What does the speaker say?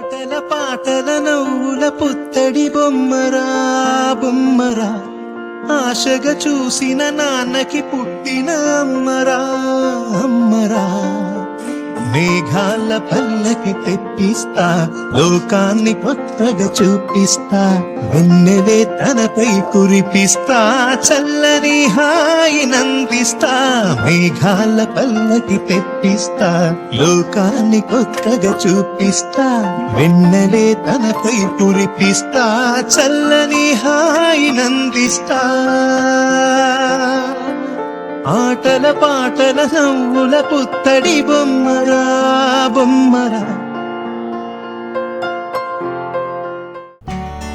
ఆటల పాటల నవ్వుల పుత్తడి బొమ్మరా బొమ్మరా. ఆశగా చూసిన నాన్నకి పుట్టిన అమ్మరా అమ్మరా. మేఘాల పల్లకి తెప్పిస్తా లోకాన్ని కొత్తగా చూపిస్తా వెన్నెలే తనపై కురిపిస్తా చల్లని హాయి నందిస్తా మేఘాల పల్లకి తెప్పిస్తా లోకాన్ని కొత్తగా చూపిస్తా వెన్నెలే తనపై కురిపిస్తా చల్లని హాయి నందిస్తా. ఆటల పాటల నవ్వుల పుత్తడి బో